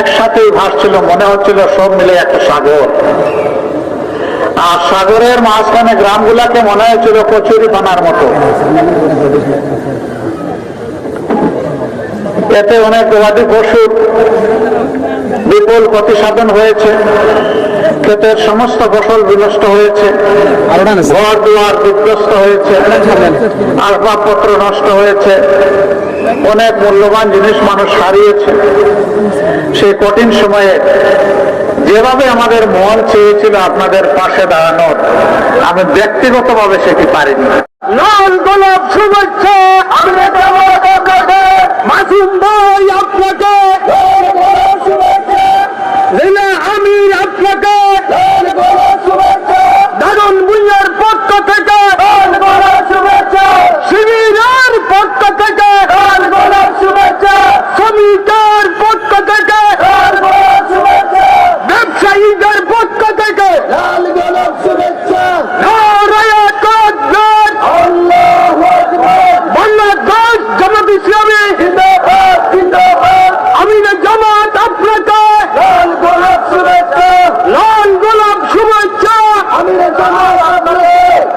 একসাথেই ভাসছিল, মনে হচ্ছিল সব মিলে একটা সাগর। আর সাগরের মাঝখানে গ্রামগুলাকে মনে হয়েছিল কচুরি বানার মতো। এতে অনেক গবাদি পশুর বিপুল ক্ষতি সাধন হয়েছে। ক্ষেতের সমস্ত ফসল বিনষ্ট হয়েছে। ঘর দুয়ার বিধ্বস্ত হয়েছে। আসবাবপত্র নষ্ট হয়েছে। অনেক মূল্যবান জিনিস মানুষ হারিয়েছে। সেই কঠিন সময়ে যেভাবে আমাদের মন চেয়েছিল আপনাদের পাশে দাঁড়ানোর আমি ব্যক্তিগতভাবে সেটি পারিনি। লাল গোলাপ শুভেচ্ছা। মাসুম ভাই আপনাকে লীলা আমির আপনাকে দারুণ ভুইয়ার পক্ষ থেকে শিবিরের পক্ষ থেকে শ্রমিকের পক্ষ থেকে ব্যবসায়ীদের পক্ষ থেকে নারায়ে তাকবীর বাংলাদেশ জামাত ইসলামী আমিনা জামাত আপনাকে লাল গোলাপ শুভেচ্ছা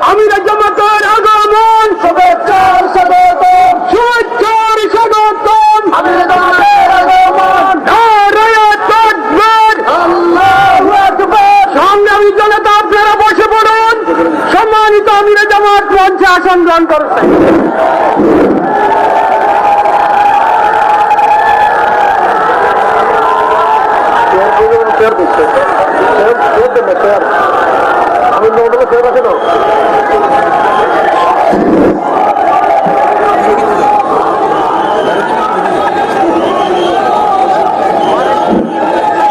আমিনা জামাতের আগমন শুভেচ্ছার স্বাগতম নারায়ে তাকবীর সংগ্রামী জনতা আপনারা বসে পড়ুন সম্মানিত আমিরা জামাত আসন গ্রহণ করছেন।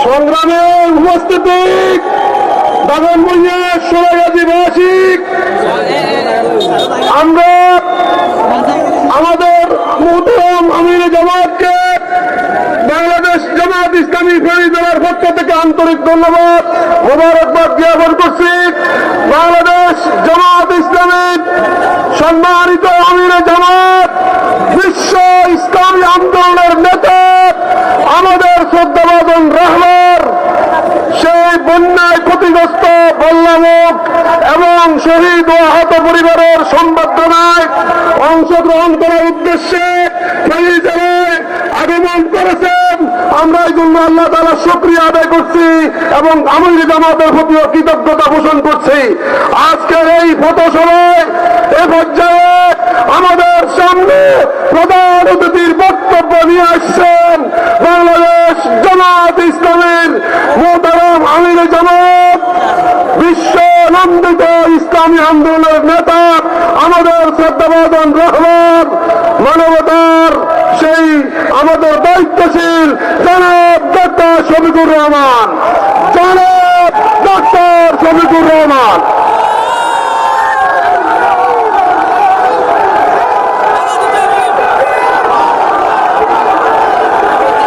সংগ্রামে উপস্থিতি দাগনভূঞা সোনাগাজীবাসী আমরা আমাদের মোহতরম আমির জামাতকে বাংলাদেশ জামাত ইসলামী ফেরি জেলার পক্ষ থেকে আন্তরিক ধন্যবাদ, মোবারকবাদ জ্ঞাপন করছি। বাংলাদেশ জামাত ইসলামীর সম্মানিত আমির জামাত, বিশ্ব ইসলামী আন্দোলনের নেতা, আমাদের শ্রদ্ধাবাদন রহমান বন্যায় ক্ষতিগ্রস্ত বল্লামুখ এবং শহীদ ও আহত পরিবারের সম্বর্ধনায় অংশগ্রহণ করার উদ্দেশ্যে আগমন করেছেন। আমরা এই জন্য আল্লাহ তালা শুক্রিয়া আদায় করছি এবং আমির জামাতের প্রতিও কৃতজ্ঞতা পোষণ করছি। আজকের এই ফটোসভায় এ পর্যায়ে আমাদের সামনে প্রধান অতিথির বক্তব্য নিয়ে আসছেন বাংলাদেশ জামাত ইসলামের মোতারাম আমির জামাত বিশ্ব নন্দিত ইসলামী আন্দোলনের নেতা, আমাদের শ্রদ্ধাবাদন রহমান, মানবতার সেই আমাদের দায়িত্বশীল জনাব ডক্টর শফিকুর রহমান, জনাব ডক্টর শফিকুর রহমান।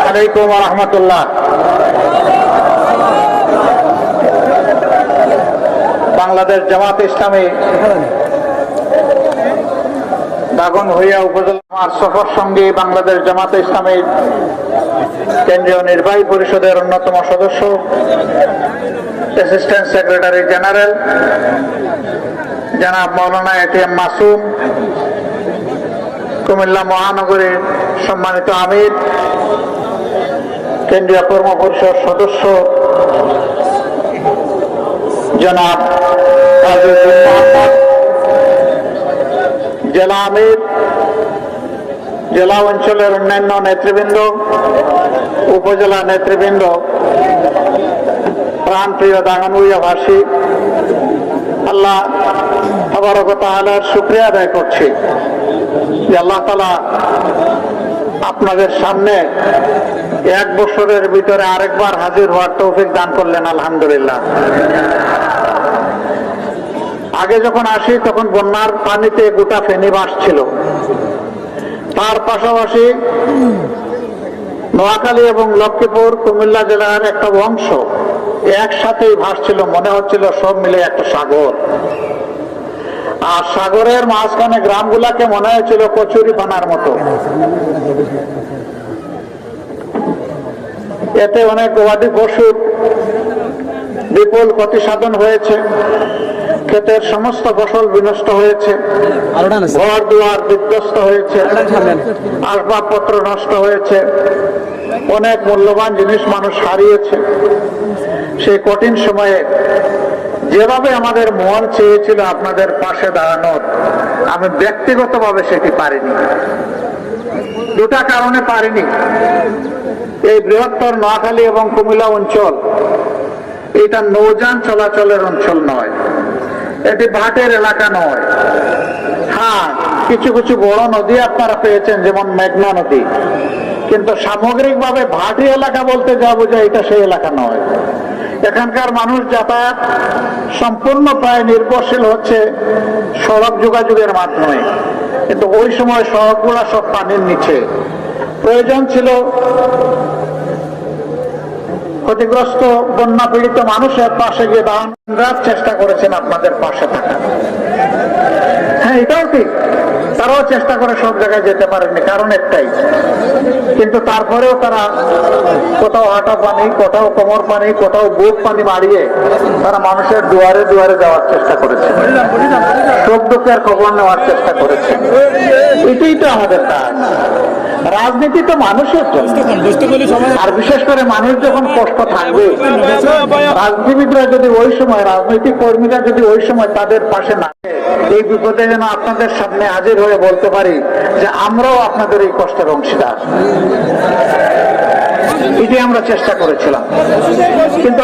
আলাইকুম রহমতুল্লাহ। বাংলাদেশ জামাত ইসলামী দাগন হইয়া উপজেলা সফর সঙ্গে বাংলাদেশ জামাত ইসলামীর কেন্দ্রীয় নির্বাহী পরিষদের অন্যতম সদস্য অ্যাসিস্ট্যান্ট সেক্রেটারি জেনারেল জনাব মৌলানা এটিএম মাসুম, কুমিল্লা মহানগরীর সম্মানিত আমির, কেন্দ্রীয় কর্ম পরিষদ সদস্য জনাব জেলা আমির, জেলা অঞ্চলের অন্যান্য নেতৃবৃন্দ, উপজেলা নেতৃবৃন্দ, প্রাণপ্রিয় দাঙ্গানুইয়াভাসী আল্লাহ আবার শুক্রিয়া আদায় করছি। যে আল্লাহ তালা আপনাদের সামনে এক বছরের ভিতরে আরেকবার হাজির হওয়ার তৌফিক দান করলেন, আলহামদুলিল্লাহ। আগে যখন আসি, তখন বন্যার পানিতে গোটা ফেনি ছিল। তার পাশাপাশি নোয়াখালী এবং লক্ষ্মীপুর, কুমিল্লা জেলার একটা অংশ একসাথেই ভাসছিল, মনে হচ্ছিল সব মিলে একটা সাগর। আর সাগরের মাঝখানে গ্রামগুলাকে মনে হয়েছিল কচুরি পানার মতো। এতে অনেক গবাদি পশুর বিপুল ক্ষতি সাধন হয়েছে। ক্ষেতের সমস্ত ফসল বিনষ্ট হয়েছে। ঘর দুয়ার বিধ্বস্ত হয়েছে। আসবাবপত্র নষ্ট হয়েছে। অনেক মূল্যবান জিনিস মানুষ হারিয়েছে। সেই কঠিন সময়ে যেভাবে আমাদের মন চেয়েছিল আপনাদের পাশে দাঁড়ানোর, আমি ব্যক্তিগতভাবে সেটি পারিনি। দুটা কারণে পারিনি। এই বৃহত্তর নোয়াখালী এবং কুমিল্লা অঞ্চল, এটা নৌযান চলাচলের অঞ্চল নয়। এটি ভাটের এলাকা নয়। হ্যাঁ কিছু কিছু বড় নদী আপনারা পেয়েছেন, যেমন মেঘনা নদী। কিন্তু সামগ্রিকভাবে ভাটি এলাকা বলতে যা বোঝায়, এটা সেই এলাকা নয়। এখানকার মানুষ যাতায়াত সম্পূর্ণ প্রায় নির্ভরশীল হচ্ছে সড়ক যোগাযোগের মাধ্যমে। কিন্তু ওই সময় সড়কগুলা সব পানির নিচে। প্রয়োজন ছিল ক্ষতিগ্রস্ত বন্যা পীড়িত মানুষের পাশে গিয়ে দাঁড়ানোর চেষ্টা করেছেন আপনাদের পাশে থাকা। হ্যাঁ এটাও ঠিক। তারাও চেষ্টা করে সব জায়গায় যেতে পারেননি কারণ একটাই। কিন্তু তারপরেও তারা কোথাও হাঁটা পানি, কোথাও কোমর পানি, কোথাও বুক পানি বাড়িয়ে তারা মানুষের দুয়ারে দুয়ারে যাওয়ার চেষ্টা করেছে। সুখ দুঃখের খবর নেওয়ার চেষ্টা করেছে। এটাই তো আমাদের কাজ। রাজনীতি তো মানুষের আর বিশেষ করে মানুষ যখন কষ্ট থাকবে রাজনীতিবিদরা যদি ওই সময় রাজনৈতিক কর্মীরা যদি ওই সময় তাদের পাশে না এই বিপদে যেন আপনাদের সামনে হাজির হয়ে বলতে পারি যে আমরাও আপনাদের এই কষ্টের অংশীদার। এটি আমরা চেষ্টা করেছিলাম। কিন্তু